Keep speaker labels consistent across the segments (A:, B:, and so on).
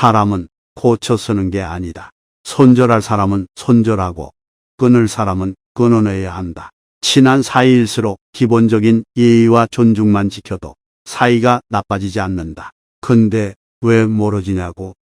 A: 사람은 고쳐 쓰는 게 아니다. 손절할 사람은 손절하고 끊을 사람은 끊어내야 한다. 친한 사이일수록 기본적인 예의와 존중만 지켜도 사이가 나빠지지 않는다. 근데 왜 멀어지냐고?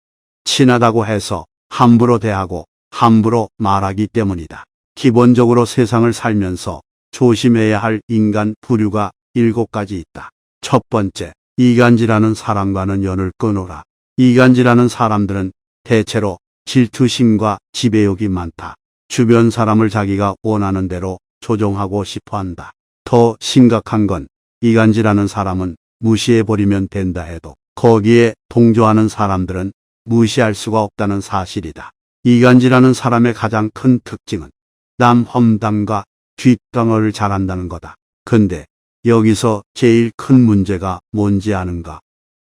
A: 친하다고 해서 함부로 대하고 함부로 말하기 때문이다. 기본적으로 세상을 살면서 조심해야 할 인간 부류가 일곱 가지 있다. 첫 번째, 이간질하는 사람과는 연을 끊어라. 이간질하는 사람들은 대체로 질투심과 지배욕이 많다. 주변 사람을 자기가 원하는 대로 조종하고 싶어 한다. 더 심각한 건 이간질하는 사람은 무시해버리면 된다 해도 거기에 동조하는 사람들은 무시할 수가 없다는 사실이다. 이간질하는 사람의 가장 큰 특징은 남 험담과 뒷담화를 잘한다는 거다. 근데 여기서 제일 큰 문제가 뭔지 아는가?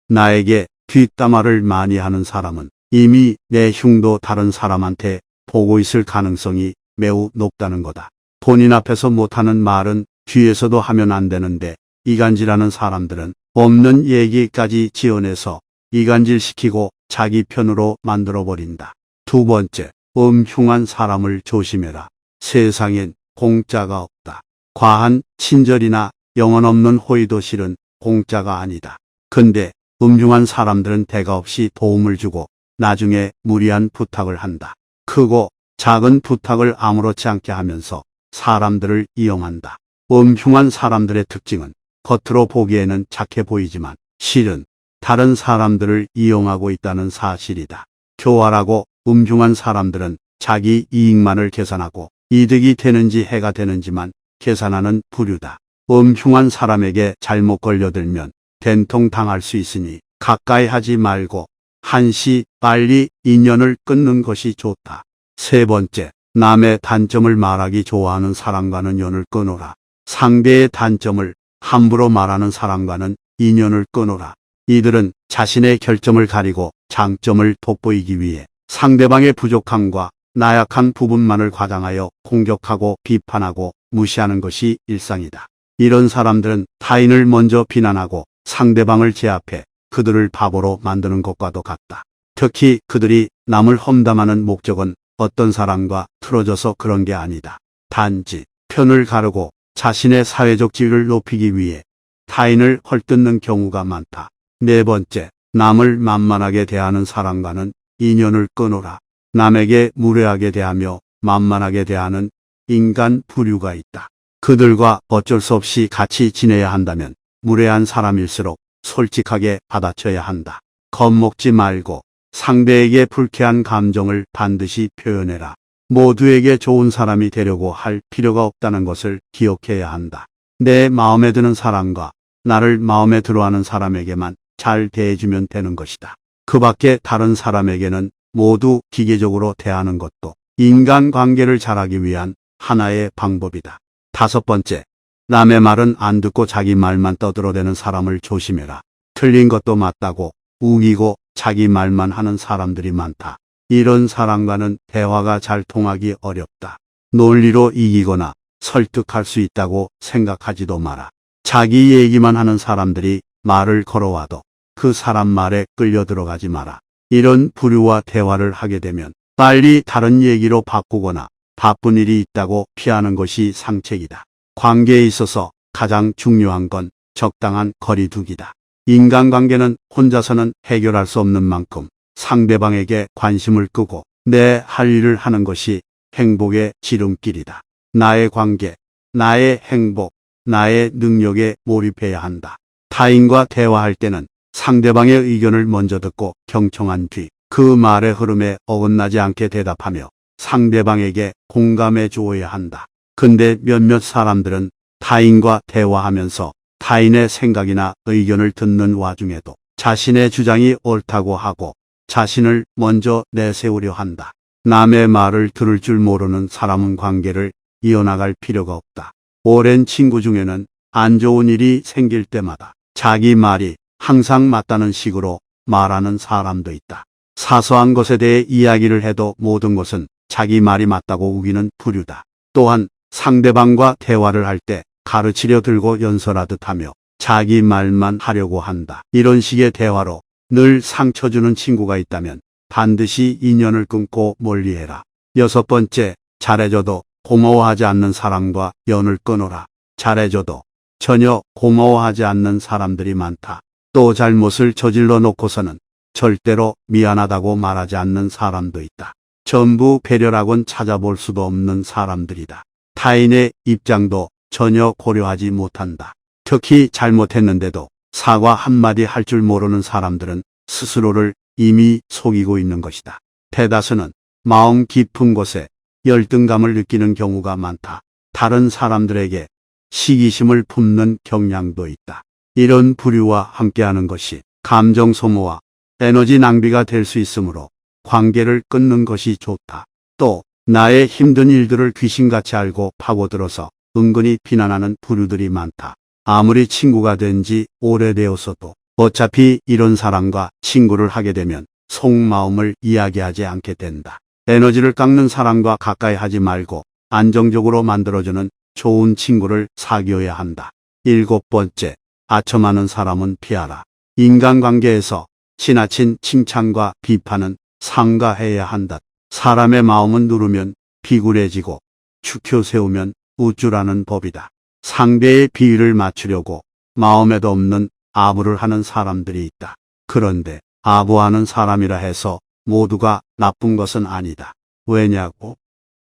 A: 나에게 뒷담화를 많이 하는 사람은 이미 내 흉도 다른 사람한테 보고 있을 가능성이 매우 높다는 거다. 본인 앞에서 못하는 말은 뒤에서도 하면 안 되는데 이간질하는 사람들은 없는 얘기까지 지어내서 이간질시키고 자기 편으로 만들어버린다. 두 번째, 음흉한 사람을 조심해라. 세상엔 공짜가 없다. 과한 친절이나 영혼 없는 호의도 실은 공짜가 아니다. 근데 음흉한 사람들은 대가 없이 도움을 주고 나중에 무리한 부탁을 한다. 크고 작은 부탁을 아무렇지 않게 하면서 사람들을 이용한다. 음흉한 사람들의 특징은 겉으로 보기에는 착해 보이지만 실은 다른 사람들을 이용하고 있다는 사실이다. 교활하고 음흉한 사람들은 자기 이익만을 계산하고 이득이 되는지 해가 되는지만 계산하는 부류다. 음흉한 사람에게 잘못 걸려들면 된통 당할 수 있으니 가까이 하지 말고 한시 빨리 인연을 끊는 것이 좋다. 세 번째, 남의 단점을 말하기 좋아하는 사람과는 연을 끊어라. 상대의 단점을 함부로 말하는 사람과는 인연을 끊어라. 이들은 자신의 결점을 가리고 장점을 돋보이기 위해 상대방의 부족함과 나약한 부분만을 과장하여 공격하고 비판하고 무시하는 것이 일상이다. 이런 사람들은 타인을 먼저 비난하고 상대방을 제압해 그들을 바보로 만드는 것과도 같다. 특히 그들이 남을 험담하는 목적은 어떤 사람과 틀어져서 그런 게 아니다. 단지 편을 가르고 자신의 사회적 지위를 높이기 위해 타인을 헐뜯는 경우가 많다. 네 번째, 남을 만만하게 대하는 사람과는 인연을 끊어라. 남에게 무례하게 대하며 만만하게 대하는 인간 부류가 있다. 그들과 어쩔 수 없이 같이 지내야 한다면 무례한 사람일수록 솔직하게 받아쳐야 한다. 겁먹지 말고 상대에게 불쾌한 감정을 반드시 표현해라. 모두에게 좋은 사람이 되려고 할 필요가 없다는 것을 기억해야 한다. 내 마음에 드는 사람과 나를 마음에 들어하는 사람에게만 잘 대해주면 되는 것이다. 그 밖에 다른 사람에게는 모두 기계적으로 대하는 것도 인간관계를 잘하기 위한 하나의 방법이다. 다섯 번째, 남의 말은 안 듣고 자기 말만 떠들어대는 사람을 조심해라. 틀린 것도 맞다고 우기고 자기 말만 하는 사람들이 많다. 이런 사람과는 대화가 잘 통하기 어렵다. 논리로 이기거나 설득할 수 있다고 생각하지도 마라. 자기 얘기만 하는 사람들이 말을 걸어와도 그 사람 말에 끌려 들어가지 마라. 이런 부류와 대화를 하게 되면 빨리 다른 얘기로 바꾸거나 바쁜 일이 있다고 피하는 것이 상책이다. 관계에 있어서 가장 중요한 건 적당한 거리두기다. 인간관계는 혼자서는 해결할 수 없는 만큼 상대방에게 관심을 끄고 내 할 일을 하는 것이 행복의 지름길이다. 나의 관계, 나의 행복, 나의 능력에 몰입해야 한다. 타인과 대화할 때는 상대방의 의견을 먼저 듣고 경청한 뒤 그 말의 흐름에 어긋나지 않게 대답하며 상대방에게 공감해 주어야 한다. 근데 몇몇 사람들은 타인과 대화하면서 타인의 생각이나 의견을 듣는 와중에도 자신의 주장이 옳다고 하고 자신을 먼저 내세우려 한다. 남의 말을 들을 줄 모르는 사람은 관계를 이어나갈 필요가 없다. 오랜 친구 중에는 안 좋은 일이 생길 때마다 자기 말이 항상 맞다는 식으로 말하는 사람도 있다. 사소한 것에 대해 이야기를 해도 모든 것은 자기 말이 맞다고 우기는 부류다. 또한 상대방과 대화를 할 때 가르치려 들고 연설하듯 하며 자기 말만 하려고 한다. 이런 식의 대화로 늘 상처 주는 친구가 있다면 반드시 인연을 끊고 멀리해라. 여섯 번째, 잘해줘도 고마워하지 않는 사람과 연을 끊어라. 잘해줘도 전혀 고마워하지 않는 사람들이 많다. 또 잘못을 저질러 놓고서는 절대로 미안하다고 말하지 않는 사람도 있다. 전부 배려라곤 찾아볼 수도 없는 사람들이다. 타인의 입장도 전혀 고려하지 못한다. 특히 잘못했는데도 사과 한마디 할 줄 모르는 사람들은 스스로를 이미 속이고 있는 것이다. 대다수는 마음 깊은 곳에 열등감을 느끼는 경우가 많다. 다른 사람들에게 시기심을 품는 경향도 있다. 이런 부류와 함께하는 것이 감정 소모와 에너지 낭비가 될 수 있으므로 관계를 끊는 것이 좋다. 또 나의 힘든 일들을 귀신같이 알고 파고들어서 은근히 비난하는 부류들이 많다. 아무리 친구가 된 지 오래되었어도 어차피 이런 사람과 친구를 하게 되면 속마음을 이야기하지 않게 된다. 에너지를 깎는 사람과 가까이 하지 말고 안정적으로 만들어주는 좋은 친구를 사귀어야 한다. 일곱 번째, 아첨하는 사람은 피하라. 인간관계에서 지나친 칭찬과 비판은 삼가해야 한다. 사람의 마음은 누르면 비굴해지고 축혀 세우면 우쭐하는 법이다. 상대의 비위를 맞추려고 마음에도 없는 아부를 하는 사람들이 있다. 그런데 아부하는 사람이라 해서 모두가 나쁜 것은 아니다. 왜냐고?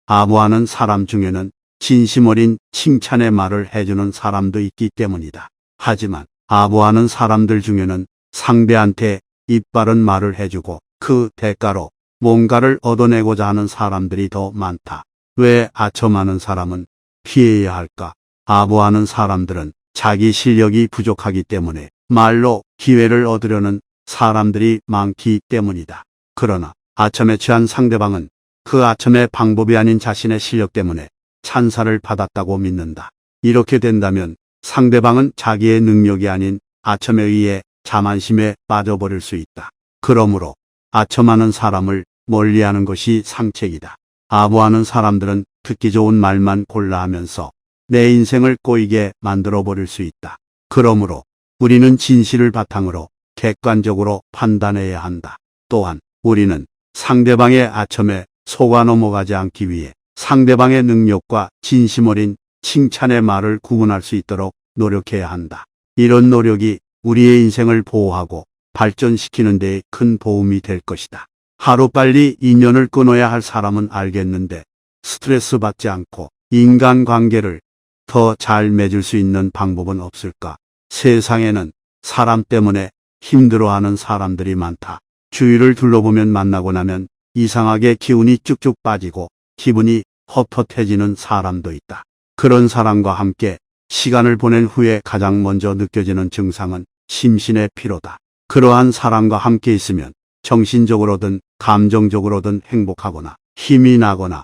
A: 아부하는 사람 중에는 진심 어린 칭찬의 말을 해주는 사람도 있기 때문이다. 하지만 아부하는 사람들 중에는 상대한테 이빠른 말을 해주고 그 대가로 뭔가를 얻어내고자 하는 사람들이 더 많다. 왜 아첨하는 사람은 피해야 할까? 아부하는 사람들은 자기 실력이 부족하기 때문에 말로 기회를 얻으려는 사람들이 많기 때문이다. 그러나 아첨에 취한 상대방은 그 아첨의 방법이 아닌 자신의 실력 때문에 찬사를 받았다고 믿는다. 이렇게 된다면 상대방은 자기의 능력이 아닌 아첨에 의해 자만심에 빠져버릴 수 있다. 그러므로 아첨하는 사람을 멀리하는 것이 상책이다. 아부하는 사람들은 듣기 좋은 말만 골라 하면서 내 인생을 꼬이게 만들어 버릴 수 있다. 그러므로 우리는 진실을 바탕으로 객관적으로 판단해야 한다. 또한 우리는 상대방의 아첨에 속아 넘어가지 않기 위해 상대방의 능력과 진심 어린 칭찬의 말을 구분할 수 있도록 노력해야 한다. 이런 노력이 우리의 인생을 보호하고 발전시키는 데큰 도움이 될 것이다. 하루빨리 인연을 끊어야 할 사람은 알겠는데 스트레스 받지 않고 인간관계를 더 잘 맺을 수 있는 방법은 없을까? 세상에는 사람 때문에 힘들어하는 사람들이 많다. 주위를 둘러보면 만나고 나면 이상하게 기운이 쭉쭉 빠지고 기분이 헛헛해지는 사람도 있다. 그런 사람과 함께 시간을 보낸 후에 가장 먼저 느껴지는 증상은 심신의 피로다. 그러한 사람과 함께 있으면 정신적으로든 감정적으로든 행복하거나 힘이 나거나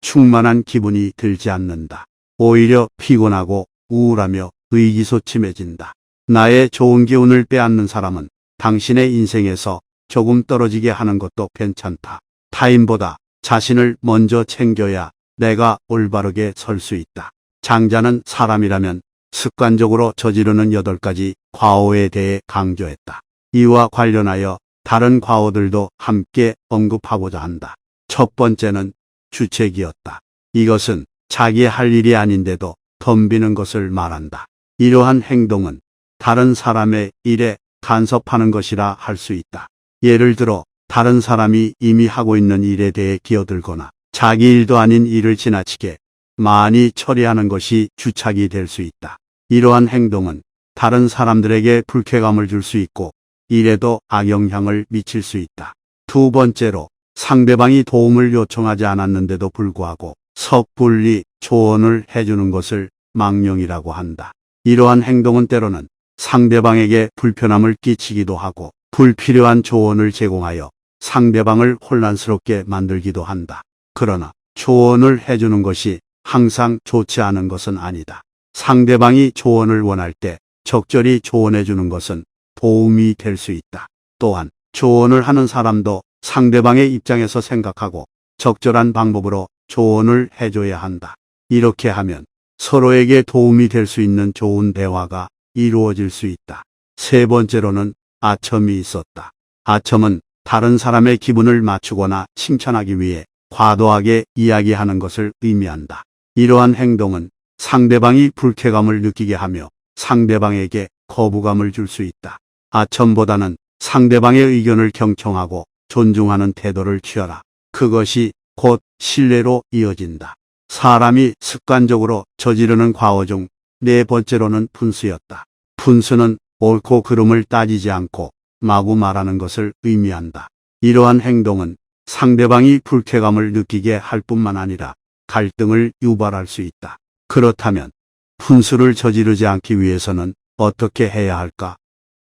A: 충만한 기분이 들지 않는다. 오히려 피곤하고 우울하며 의기소침해진다. 나의 좋은 기운을 빼앗는 사람은 당신의 인생에서 조금 떨어지게 하는 것도 괜찮다. 타인보다 자신을 먼저 챙겨야 내가 올바르게 설 수 있다. 장자는 사람이라면 습관적으로 저지르는 여덟 가지 과오에 대해 강조했다. 이와 관련하여 다른 과오들도 함께 언급하고자 한다. 첫 번째는 주책이었다. 이것은 자기 할 일이 아닌데도 덤비는 것을 말한다. 이러한 행동은 다른 사람의 일에 간섭하는 것이라 할 수 있다. 예를 들어 다른 사람이 이미 하고 있는 일에 대해 기어들거나 자기 일도 아닌 일을 지나치게 많이 처리하는 것이 주착이 될 수 있다. 이러한 행동은 다른 사람들에게 불쾌감을 줄 수 있고 일에도 악영향을 미칠 수 있다. 두 번째로 상대방이 도움을 요청하지 않았는데도 불구하고 섣불리 조언을 해주는 것을 망령이라고 한다. 이러한 행동은 때로는 상대방에게 불편함을 끼치기도 하고 불필요한 조언을 제공하여 상대방을 혼란스럽게 만들기도 한다. 그러나 조언을 해주는 것이 항상 좋지 않은 것은 아니다. 상대방이 조언을 원할 때 적절히 조언해 주는 것은 도움이 될 수 있다. 또한 조언을 하는 사람도 상대방의 입장에서 생각하고 적절한 방법으로 조언을 해줘야 한다. 이렇게 하면 서로에게 도움이 될 수 있는 좋은 대화가 이루어질 수 있다. 세 번째로는 아첨이 있었다. 아첨은 다른 사람의 기분을 맞추거나 칭찬하기 위해 과도하게 이야기하는 것을 의미한다. 이러한 행동은 상대방이 불쾌감을 느끼게 하며 상대방에게 거부감을 줄 수 있다. 아첨보다는 상대방의 의견을 경청하고 존중하는 태도를 취하라. 그것이 곧 신뢰로 이어진다. 사람이 습관적으로 저지르는 과오 중 네 번째로는 분수였다. 분수는 옳고 그름을 따지지 않고 마구 말하는 것을 의미한다. 이러한 행동은 상대방이 불쾌감을 느끼게 할 뿐만 아니라 갈등을 유발할 수 있다. 그렇다면 분수를 저지르지 않기 위해서는 어떻게 해야 할까?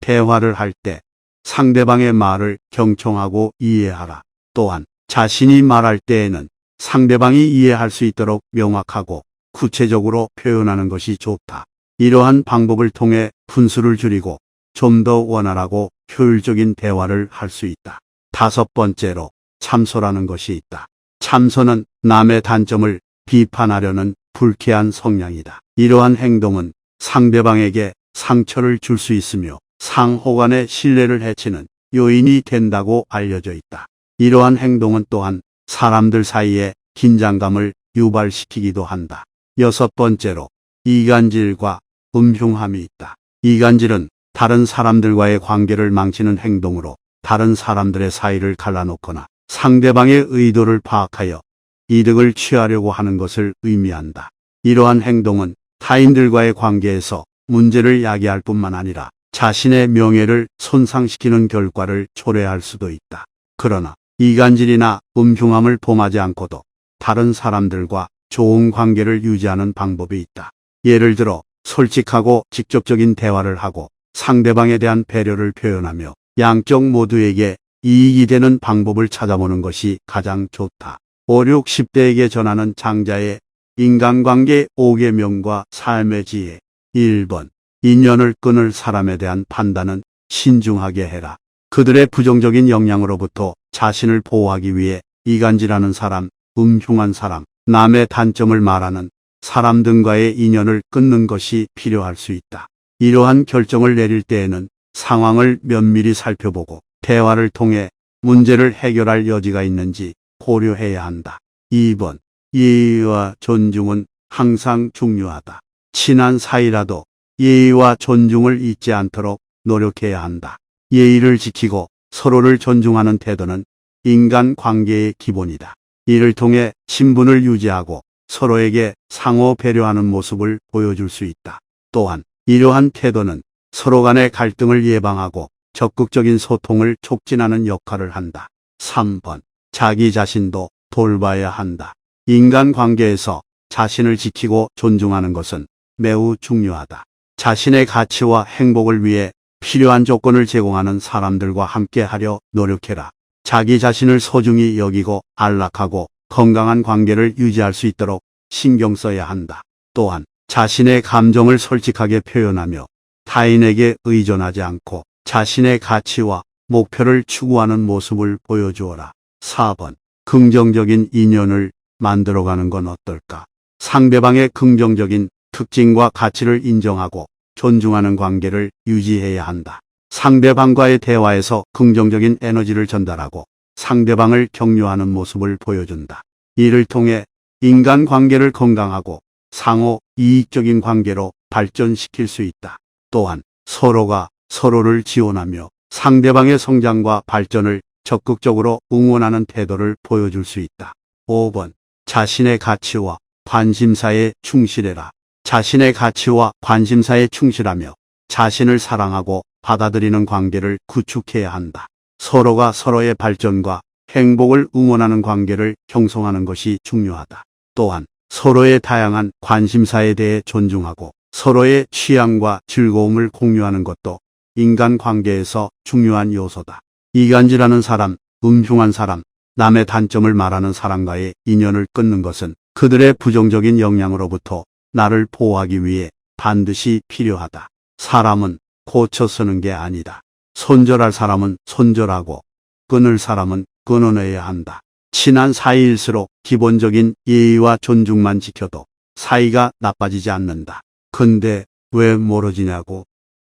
A: 대화를 할 때 상대방의 말을 경청하고 이해하라. 또한 자신이 말할 때에는 상대방이 이해할 수 있도록 명확하고 구체적으로 표현하는 것이 좋다. 이러한 방법을 통해 분수를 줄이고 좀 더 원활하고 효율적인 대화를 할 수 있다. 다섯 번째로 참소라는 것이 있다. 참소는 남의 단점을 비판하려는 불쾌한 성향이다. 이러한 행동은 상대방에게 상처를 줄 수 있으며 상호 간의 신뢰를 해치는 요인이 된다고 알려져 있다. 이러한 행동은 또한 사람들 사이에 긴장감을 유발시키기도 한다. 여섯 번째로 이간질과 음흉함이 있다. 이간질은 다른 사람들과의 관계를 망치는 행동으로 다른 사람들의 사이를 갈라놓거나 상대방의 의도를 파악하여 이득을 취하려고 하는 것을 의미한다. 이러한 행동은 타인들과의 관계에서 문제를 야기할 뿐만 아니라 자신의 명예를 손상시키는 결과를 초래할 수도 있다. 그러나 이간질이나 음흉함을 범하지 않고도 다른 사람들과 좋은 관계를 유지하는 방법이 있다. 예를 들어 솔직하고 직접적인 대화를 하고 상대방에 대한 배려를 표현하며 양쪽 모두에게 이익이 되는 방법을 찾아보는 것이 가장 좋다. 5, 6, 10대에게 전하는 장자의 인간관계 5계명과 삶의 지혜 1번 인연을 끊을 사람에 대한 판단은 신중하게 해라. 그들의 부정적인 영향으로부터 자신을 보호하기 위해 이간질하는 사람, 음흉한 사람, 남의 단점을 말하는 사람 등과의 인연을 끊는 것이 필요할 수 있다. 이러한 결정을 내릴 때에는 상황을 면밀히 살펴보고 대화를 통해 문제를 해결할 여지가 있는지 고려해야 한다. 2번. 예의와 존중은 항상 중요하다. 친한 사이라도 예의와 존중을 잊지 않도록 노력해야 한다. 예의를 지키고 서로를 존중하는 태도는 인간 관계의 기본이다. 이를 통해 친분을 유지하고 서로에게 상호 배려하는 모습을 보여줄 수 있다. 또한 이러한 태도는 서로 간의 갈등을 예방하고 적극적인 소통을 촉진하는 역할을 한다. 3번. 자기 자신도 돌봐야 한다. 인간 관계에서 자신을 지키고 존중하는 것은 매우 중요하다. 자신의 가치와 행복을 위해 필요한 조건을 제공하는 사람들과 함께 하려 노력해라. 자기 자신을 소중히 여기고 안락하고 건강한 관계를 유지할 수 있도록 신경 써야 한다. 또한 자신의 감정을 솔직하게 표현하며 타인에게 의존하지 않고 자신의 가치와 목표를 추구하는 모습을 보여주어라. 4번. 긍정적인 인연을 만들어가는 건 어떨까? 상대방의 긍정적인 특징과 가치를 인정하고 존중하는 관계를 유지해야 한다. 상대방과의 대화에서 긍정적인 에너지를 전달하고 상대방을 격려하는 모습을 보여준다. 이를 통해 인간 관계를 건강하고 상호 이익적인 관계로 발전시킬 수 있다. 또한 서로가 서로를 지원하며 상대방의 성장과 발전을 적극적으로 응원하는 태도를 보여줄 수 있다. 5번. 자신의 가치와 관심사에 충실해라. 자신의 가치와 관심사에 충실하며 자신을 사랑하고 받아들이는 관계를 구축해야 한다. 서로가 서로의 발전과 행복을 응원하는 관계를 형성하는 것이 중요하다. 또한 서로의 다양한 관심사에 대해 존중하고 서로의 취향과 즐거움을 공유하는 것도 인간 관계에서 중요한 요소다. 이간질하는 사람, 음흉한 사람, 남의 단점을 말하는 사람과의 인연을 끊는 것은 그들의 부정적인 영향으로부터 나를 보호하기 위해 반드시 필요하다. 사람은 고쳐 쓰는 게 아니다. 손절할 사람은 손절하고 끊을 사람은 끊어내야 한다. 친한 사이일수록 기본적인 예의와 존중만 지켜도 사이가 나빠지지 않는다. 근데 왜 멀어지냐고?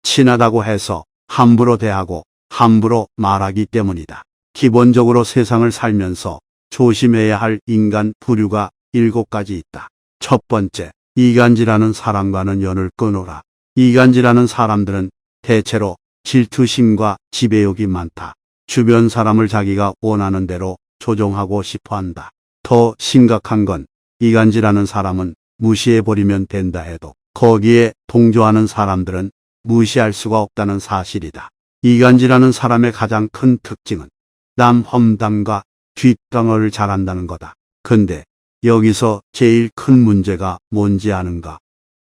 A: 친하다고 해서 함부로 대하고 함부로 말하기 때문이다. 기본적으로 세상을 살면서 조심해야 할 인간 부류가 일곱 가지 있다. 첫 번째, 이간질하는 사람과는 연을 끊어라. 이간질하는 사람들은 대체로 질투심과 지배욕이 많다. 주변 사람을 자기가 원하는 대로 조종하고 싶어 한다. 더 심각한 건 이간질하는 사람은 무시해버리면 된다 해도 거기에 동조하는 사람들은 무시할 수가 없다는 사실이다. 이간질하는 사람의 가장 큰 특징은 남 험담과 뒷방어를 잘한다는 거다. 근데 여기서 제일 큰 문제가 뭔지 아는가?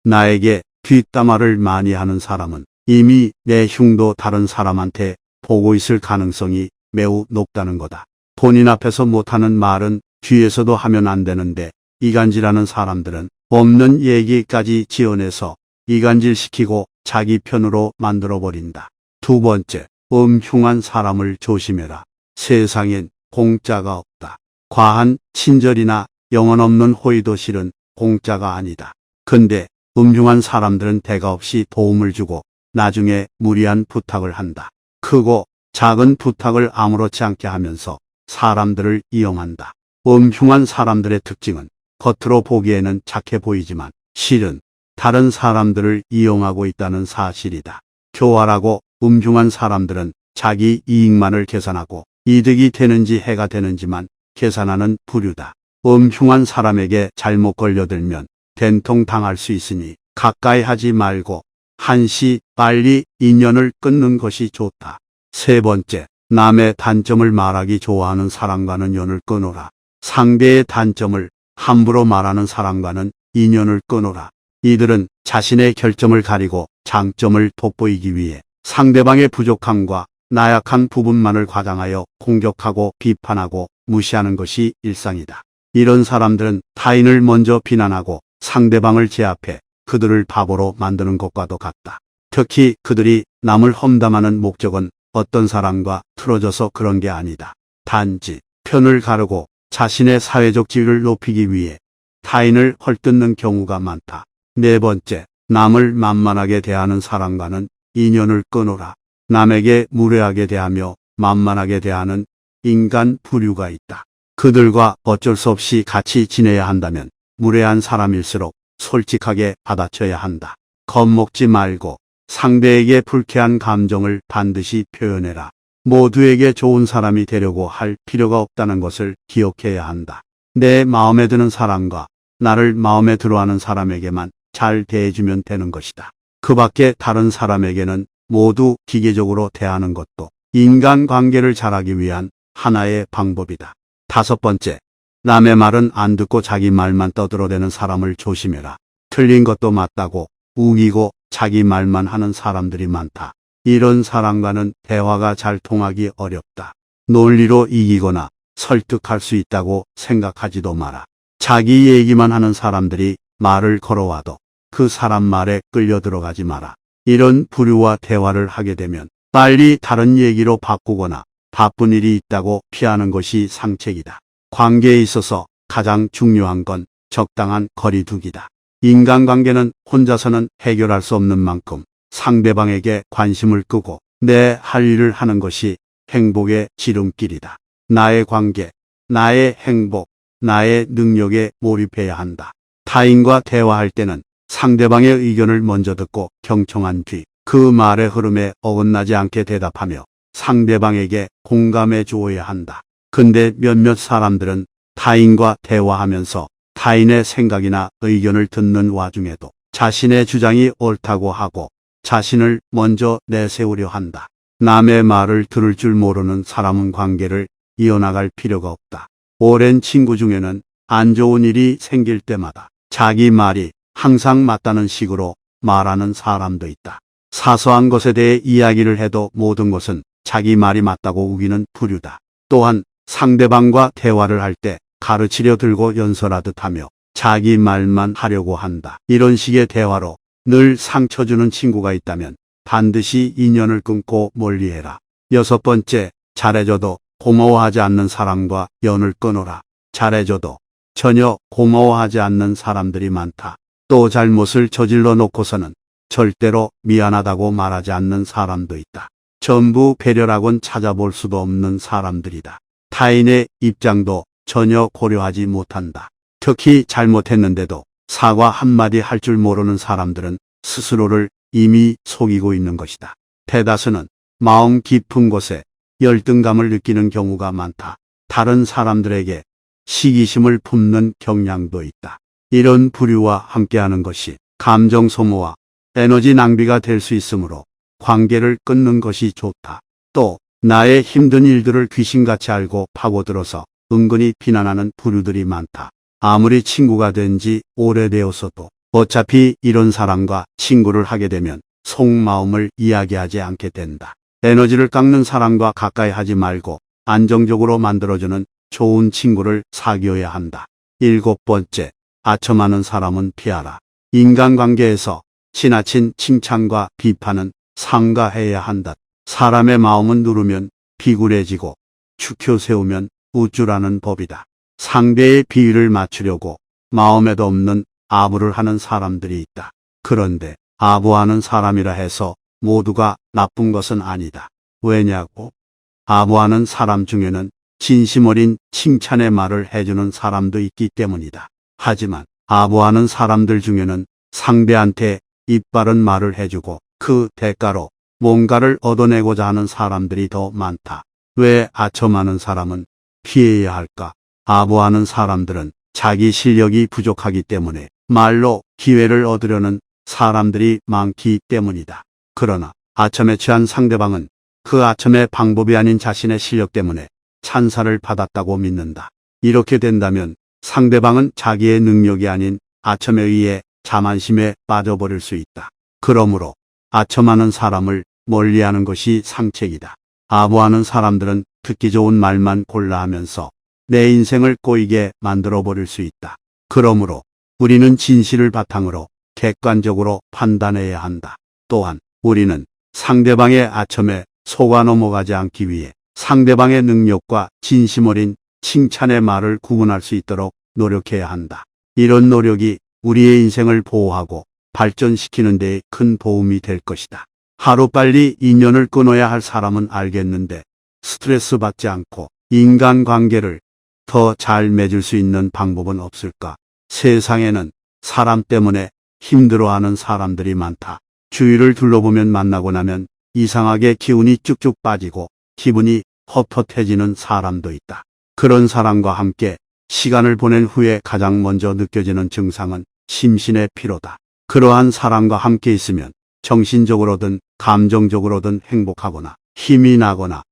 A: 나에게 뒷담화를 많이 하는 사람은 이미 내 흉도 다른 사람한테 보고 있을 가능성이 매우 높다는 거다. 본인 앞에서 못하는 말은 뒤에서도 하면 안 되는데 이간질하는 사람들은 없는 얘기까지 지어내서 이간질시키고 자기 편으로 만들어버린다. 두 번째, 음흉한 사람을 조심해라. 세상엔 공짜가 없다. 과한 친절이나 영혼 없는 호의도 실은 공짜가 아니다. 근데 음흉한 사람들은 대가 없이 도움을 주고 나중에 무리한 부탁을 한다. 크고 작은 부탁을 아무렇지 않게 하면서 사람들을 이용한다. 음흉한 사람들의 특징은 겉으로 보기에는 착해 보이지만 실은 다른 사람들을 이용하고 있다는 사실이다. 교활하고 음흉한 사람들은 자기 이익만을 계산하고 이득이 되는지 해가 되는지만 계산하는 부류다. 음흉한 사람에게 잘못 걸려들면 된통 당할 수 있으니 가까이 하지 말고 한시 빨리 인연을 끊는 것이 좋다. 세 번째, 남의 단점을 말하기 좋아하는 사람과는 연을 끊어라. 상대의 단점을 함부로 말하는 사람과는 인연을 끊어라. 이들은 자신의 결점을 가리고 장점을 돋보이기 위해 상대방의 부족함과 나약한 부분만을 과장하여 공격하고 비판하고 무시하는 것이 일상이다. 이런 사람들은 타인을 먼저 비난하고 상대방을 제압해 그들을 바보로 만드는 것과도 같다. 특히 그들이 남을 험담하는 목적은 어떤 사람과 틀어져서 그런 게 아니다. 단지 편을 가르고 자신의 사회적 지위를 높이기 위해 타인을 헐뜯는 경우가 많다. 네 번째, 남을 만만하게 대하는 사람과는 인연을 끊어라. 남에게 무례하게 대하며 만만하게 대하는 인간 부류가 있다. 그들과 어쩔 수 없이 같이 지내야 한다면 무례한 사람일수록 솔직하게 받아쳐야 한다. 겁먹지 말고 상대에게 불쾌한 감정을 반드시 표현해라. 모두에게 좋은 사람이 되려고 할 필요가 없다는 것을 기억해야 한다. 내 마음에 드는 사람과 나를 마음에 들어하는 사람에게만 잘 대해주면 되는 것이다. 그 밖에 다른 사람에게는 모두 기계적으로 대하는 것도 인간관계를 잘하기 위한 하나의 방법이다. 다섯 번째, 남의 말은 안 듣고 자기 말만 떠들어대는 사람을 조심해라. 틀린 것도 맞다고 우기고 자기 말만 하는 사람들이 많다. 이런 사람과는 대화가 잘 통하기 어렵다. 논리로 이기거나 설득할 수 있다고 생각하지도 마라. 자기 얘기만 하는 사람들이 말을 걸어와도 그 사람 말에 끌려 들어가지 마라. 이런 부류와 대화를 하게 되면 빨리 다른 얘기로 바꾸거나 바쁜 일이 있다고 피하는 것이 상책이다. 관계에 있어서 가장 중요한 건 적당한 거리두기다. 인간관계는 혼자서는 해결할 수 없는 만큼 상대방에게 관심을 끄고 내 할 일을 하는 것이 행복의 지름길이다. 나의 관계, 나의 행복, 나의 능력에 몰입해야 한다. 타인과 대화할 때는 상대방의 의견을 먼저 듣고 경청한 뒤 그 말의 흐름에 어긋나지 않게 대답하며 상대방에게 공감해 주어야 한다. 근데 몇몇 사람들은 타인과 대화하면서 타인의 생각이나 의견을 듣는 와중에도 자신의 주장이 옳다고 하고 자신을 먼저 내세우려 한다. 남의 말을 들을 줄 모르는 사람은 관계를 이어나갈 필요가 없다. 오랜 친구 중에는 안 좋은 일이 생길 때마다 자기 말이 항상 맞다는 식으로 말하는 사람도 있다. 사소한 것에 대해 이야기를 해도 모든 것은 자기 말이 맞다고 우기는 부류다. 또한 상대방과 대화를 할 때 가르치려 들고 연설하듯 하며 자기 말만 하려고 한다. 이런 식의 대화로 늘 상처 주는 친구가 있다면 반드시 인연을 끊고 멀리해라. 여섯 번째, 잘해줘도 고마워하지 않는 사람과 연을 끊어라. 잘해줘도 전혀 고마워하지 않는 사람들이 많다. 또 잘못을 저질러 놓고서는 절대로 미안하다고 말하지 않는 사람도 있다. 전부 배려라곤 찾아볼 수도 없는 사람들이다. 타인의 입장도 전혀 고려하지 못한다. 특히 잘못했는데도 사과 한마디 할 줄 모르는 사람들은 스스로를 이미 속이고 있는 것이다. 대다수는 마음 깊은 곳에 열등감을 느끼는 경우가 많다. 다른 사람들에게 시기심을 품는 경향도 있다. 이런 부류와 함께하는 것이 감정 소모와 에너지 낭비가 될 수 있으므로 관계를 끊는 것이 좋다. 또 나의 힘든 일들을 귀신같이 알고 파고들어서 은근히 비난하는 부류들이 많다. 아무리 친구가 된 지 오래되었어도 어차피 이런 사람과 친구를 하게 되면 속마음을 이야기하지 않게 된다. 에너지를 깎는 사람과 가까이 하지 말고 안정적으로 만들어주는 좋은 친구를 사귀어야 한다. 일곱 번째, 아첨하는 사람은 피하라. 인간관계에서 지나친 칭찬과 비판은 삼가해야 한다. 사람의 마음은 누르면 비굴해지고 축혀 세우면 우쭐하는 법이다. 상대의 비위를 맞추려고 마음에도 없는 아부를 하는 사람들이 있다. 그런데 아부하는 사람이라 해서 모두가 나쁜 것은 아니다. 왜냐고? 아부하는 사람 중에는 진심 어린 칭찬의 말을 해주는 사람도 있기 때문이다. 하지만 아부하는 사람들 중에는 상대한테 이빠른 말을 해주고 그 대가로 뭔가를 얻어내고자 하는 사람들이 더 많다. 왜 아첨하는 사람은 피해야 할까? 아부하는 사람들은 자기 실력이 부족하기 때문에 말로 기회를 얻으려는 사람들이 많기 때문이다. 그러나 아첨에 취한 상대방은 그 아첨의 방법이 아닌 자신의 실력 때문에 찬사를 받았다고 믿는다. 이렇게 된다면 상대방은 자기의 능력이 아닌 아첨에 의해 자만심에 빠져버릴 수 있다. 그러므로 아첨하는 사람을 멀리하는 것이 상책이다. 아부하는 사람들은 듣기 좋은 말만 골라 하면서 내 인생을 꼬이게 만들어 버릴 수 있다. 그러므로 우리는 진실을 바탕으로 객관적으로 판단해야 한다. 또한 우리는 상대방의 아첨에 속아 넘어가지 않기 위해 상대방의 능력과 진심 어린 칭찬의 말을 구분할 수 있도록 노력해야 한다. 이런 노력이 우리의 인생을 보호하고 발전시키는 데 큰 도움이 될 것이다. 하루빨리 인연을 끊어야 할 사람은 알겠는데 스트레스 받지 않고 인간관계를 더 잘 맺을 수 있는 방법은 없을까? 세상에는 사람 때문에 힘들어하는 사람들이 많다. 주위를 둘러보면 만나고 나면 이상하게 기운이 쭉쭉 빠지고 기분이 헛헛해지는 사람도 있다. 그런 사람과 함께 시간을 보낸 후에 가장 먼저 느껴지는 증상은 심신의 피로다. 그러한 사람과 함께 있으면 정신적으로든 감정적으로든 행복하거나 힘이 나거나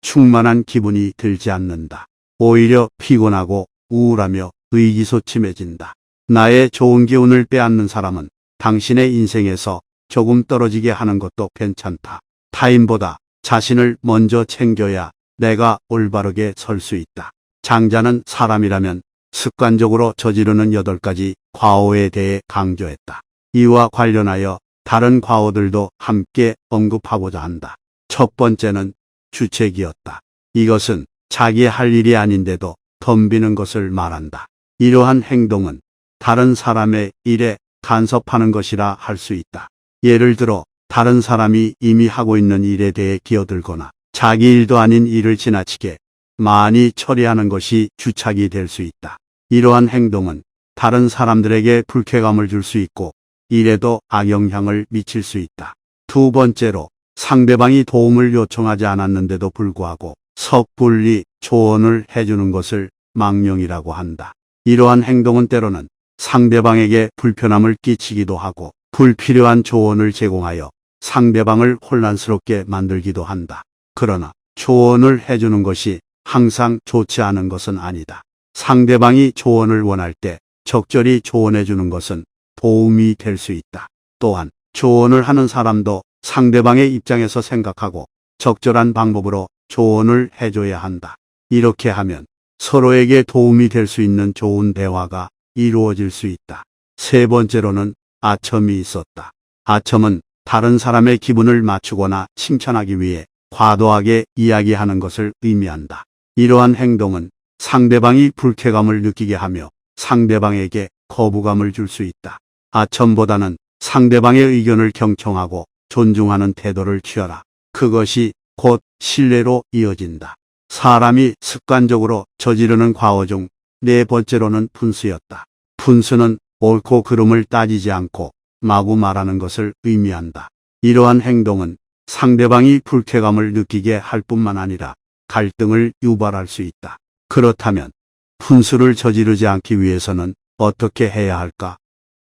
A: 충만한 기분이 들지 않는다. 오히려 피곤하고 우울하며 의기소침해진다. 나의 좋은 기운을 빼앗는 사람은 당신의 인생에서 조금 떨어지게 하는 것도 괜찮다. 타인보다 자신을 먼저 챙겨야 내가 올바르게 설 수 있다. 장자는 사람이라면 습관적으로 저지르는 여덟 가지 과오에 대해 강조했다. 이와 관련하여 다른 과오들도 함께 언급하고자 한다. 첫 번째는 주책이었다. 이것은 자기 할 일이 아닌데도 덤비는 것을 말한다. 이러한 행동은 다른 사람의 일에 간섭하는 것이라 할 수 있다. 예를 들어 다른 사람이 이미 하고 있는 일에 대해 기어들거나 자기 일도 아닌 일을 지나치게 많이 처리하는 것이 주착이 될 수 있다. 이러한 행동은 다른 사람들에게 불쾌감을 줄 수 있고 일에도 악영향을 미칠 수 있다. 두 번째로 상대방이 도움을 요청하지 않았는데도 불구하고 섣불리 조언을 해주는 것을 망령이라고 한다. 이러한 행동은 때로는 상대방에게 불편함을 끼치기도 하고 불필요한 조언을 제공하여 상대방을 혼란스럽게 만들기도 한다. 그러나 조언을 해주는 것이 항상 좋지 않은 것은 아니다. 상대방이 조언을 원할 때 적절히 조언해 주는 것은 도움이 될 수 있다. 또한 조언을 하는 사람도 상대방의 입장에서 생각하고 적절한 방법으로 조언을 해줘야 한다. 이렇게 하면 서로에게 도움이 될 수 있는 좋은 대화가 이루어질 수 있다. 세 번째로는 아첨이 있었다. 아첨은 다른 사람의 기분을 맞추거나 칭찬하기 위해 과도하게 이야기하는 것을 의미한다. 이러한 행동은 상대방이 불쾌감을 느끼게 하며 상대방에게 거부감을 줄 수 있다. 아첨보다는 상대방의 의견을 경청하고 존중하는 태도를 취하라. 그것이 곧 신뢰로 이어진다. 사람이 습관적으로 저지르는 과오 중 네 번째로는 분수였다. 분수는 옳고 그름을 따지지 않고 마구 말하는 것을 의미한다. 이러한 행동은 상대방이 불쾌감을 느끼게 할 뿐만 아니라 갈등을 유발할 수 있다. 그렇다면 분수를 저지르지 않기 위해서는 어떻게 해야 할까?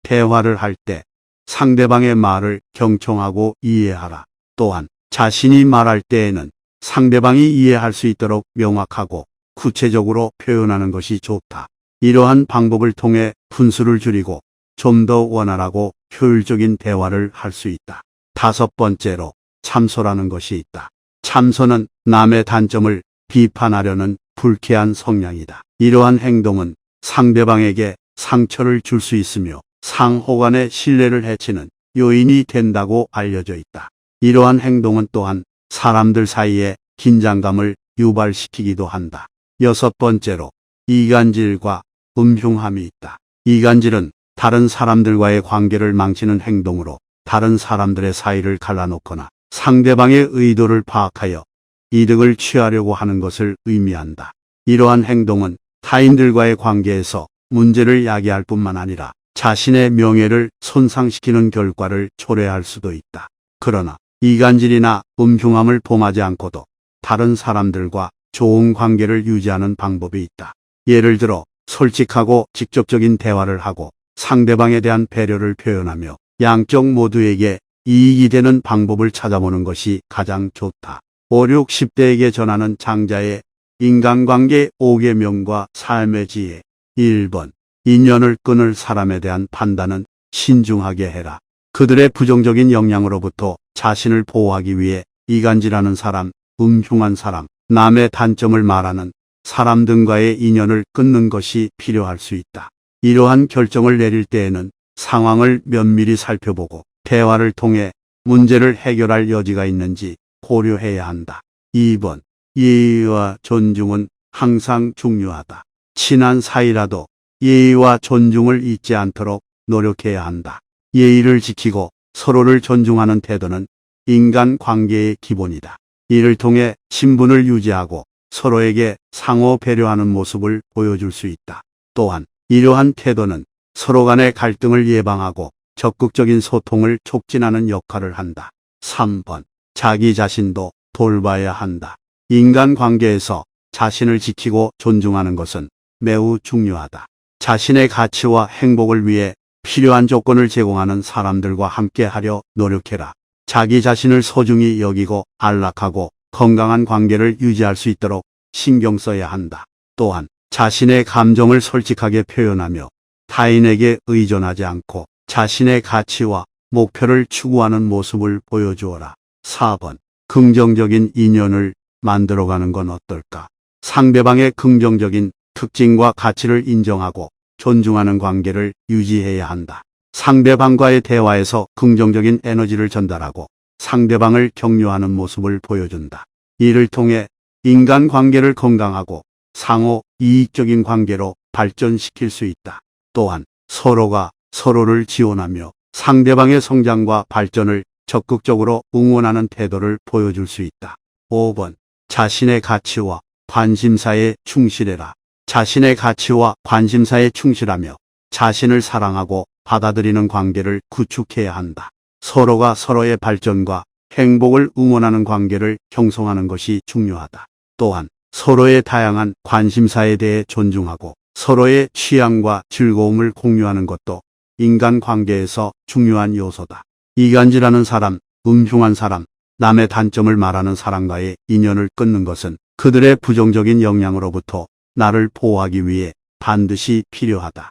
A: 대화를 할 때 상대방의 말을 경청하고 이해하라. 또한 자신이 말할 때에는 상대방이 이해할 수 있도록 명확하고 구체적으로 표현하는 것이 좋다. 이러한 방법을 통해 분수를 줄이고 좀 더 원활하고 효율적인 대화를 할 수 있다. 다섯 번째로 참소라는 것이 있다. 참소는 남의 단점을 비판하려는 불쾌한 성향이다. 이러한 행동은 상대방에게 상처를 줄 수 있으며 상호 간의 신뢰를 해치는 요인이 된다고 알려져 있다. 이러한 행동은 또한 사람들 사이에 긴장감을 유발시키기도 한다. 여섯 번째로 이간질과 음흉함이 있다. 이간질은 다른 사람들과의 관계를 망치는 행동으로 다른 사람들의 사이를 갈라놓거나 상대방의 의도를 파악하여 이득을 취하려고 하는 것을 의미한다. 이러한 행동은 타인들과의 관계에서 문제를 야기할 뿐만 아니라 자신의 명예를 손상시키는 결과를 초래할 수도 있다. 그러나 이간질이나 음흉함을 범하지 않고도 다른 사람들과 좋은 관계를 유지하는 방법이 있다. 예를 들어 솔직하고 직접적인 대화를 하고 상대방에 대한 배려를 표현하며 양쪽 모두에게 이익이 되는 방법을 찾아보는 것이 가장 좋다. 5, 6, 10대에게 전하는 장자의 인간관계 5계명과 삶의 지혜 1번 인연을 끊을 사람에 대한 판단은 신중하게 해라. 그들의 부정적인 영향으로부터 자신을 보호하기 위해 이간질하는 사람, 음흉한 사람, 남의 단점을 말하는 사람 등과의 인연을 끊는 것이 필요할 수 있다. 이러한 결정을 내릴 때에는 상황을 면밀히 살펴보고 대화를 통해 문제를 해결할 여지가 있는지 고려해야 한다. 2번. 예의와 존중은 항상 중요하다. 친한 사이라도 예의와 존중을 잊지 않도록 노력해야 한다. 예의를 지키고 서로를 존중하는 태도는 인간 관계의 기본이다. 이를 통해 신분을 유지하고 서로에게 상호 배려하는 모습을 보여줄 수 있다. 또한 이러한 태도는 서로 간의 갈등을 예방하고 적극적인 소통을 촉진하는 역할을 한다. 3번. 자기 자신도 돌봐야 한다. 인간 관계에서 자신을 지키고 존중하는 것은 매우 중요하다. 자신의 가치와 행복을 위해 필요한 조건을 제공하는 사람들과 함께 하려 노력해라. 자기 자신을 소중히 여기고 안락하고 건강한 관계를 유지할 수 있도록 신경 써야 한다. 또한 자신의 감정을 솔직하게 표현하며 타인에게 의존하지 않고 자신의 가치와 목표를 추구하는 모습을 보여주어라. 4번. 긍정적인 인연을 만들어가는 건 어떨까? 상대방의 긍정적인 특징과 가치를 인정하고 존중하는 관계를 유지해야 한다. 상대방과의 대화에서 긍정적인 에너지를 전달하고 상대방을 격려하는 모습을 보여준다. 이를 통해 인간 관계를 건강하고 상호 이익적인 관계로 발전시킬 수 있다. 또한 서로가 서로를 지원하며 상대방의 성장과 발전을 적극적으로 응원하는 태도를 보여줄 수 있다. 5번. 자신의 가치와 관심사에 충실해라. 자신의 가치와 관심사에 충실하며 자신을 사랑하고 받아들이는 관계를 구축해야 한다. 서로가 서로의 발전과 행복을 응원하는 관계를 형성하는 것이 중요하다. 또한 서로의 다양한 관심사에 대해 존중하고 서로의 취향과 즐거움을 공유하는 것도 인간 관계에서 중요한 요소다. 이간질하는 사람, 음흉한 사람, 남의 단점을 말하는 사람과의 인연을 끊는 것은 그들의 부정적인 영향으로부터 나를 보호하기 위해 반드시 필요하다.